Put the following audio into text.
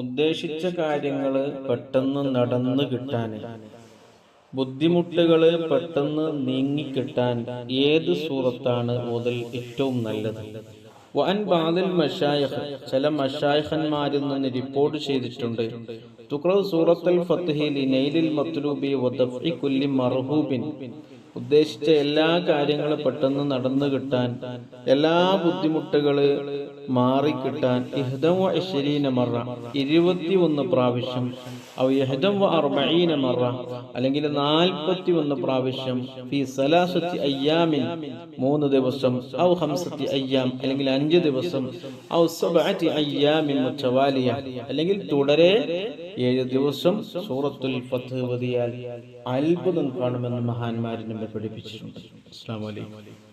ഉദ്ദേശിച്ച കാര്യങ്ങൾ പെട്ടെന്ന് നടന്നു കിട്ടാൻ ബുദ്ധിമുട്ടുകൾ പെട്ടെന്ന് നീങ്ങിക്കിട്ടാൻ ഏത് സൂറത്താണ് മുതൽ ഏറ്റവും നല്ലത്? വൻ ബാദിൽ മഷായഹ് ചില മഷായഹന്മാരിൽ നിന്ന് റിപ്പോർട്ട് ചെയ്തിട്ടുണ്ട്. തുക്ര സൂറത്തുൽ ഫത്ഹിൽ നൈലിൽ മത്ലൂബി വദഫി കുല്ലി മർഹൂബിൻ. ഉദ്ദേശിച്ച എല്ലാ കാര്യങ്ങളും പെട്ടെന്ന് നടന്നു കിട്ടാൻ എല്ലാ ബുദ്ധിമുട്ടുകൾ മാറിക്കിട്ടാൻ ഇഹ്ദം വ ഇരുപത്തി ഒന്ന് പ്രാവശ്യം ഔ ഇഹ്ദം വ അർബഈന മറ അല്ലെങ്കിൽ നാൽപ്പത്തി ഒന്ന് പ്രാവശ്യം ഫി സലാസത്തി അയ്യാമിൻ മൂന്ന് ദിവസം ഔ ഹംസത്തി അയ്യാം അല്ലെങ്കിൽ അഞ്ച് ദിവസം ഔ സബഅത്തി അയ്യാമിൻ മുത്തവാലിയ അല്ലെങ്കിൽ തുടരെ ഏഴ് ദിവസം സൂറത്തുൽ ഓതിയാൽ അത്ഭുതം കാണുമെന്ന് മഹാന്മാർ നമ്മെ പഠിപ്പിച്ചിട്ടുണ്ട്. അസ്സാം വലൈക്കും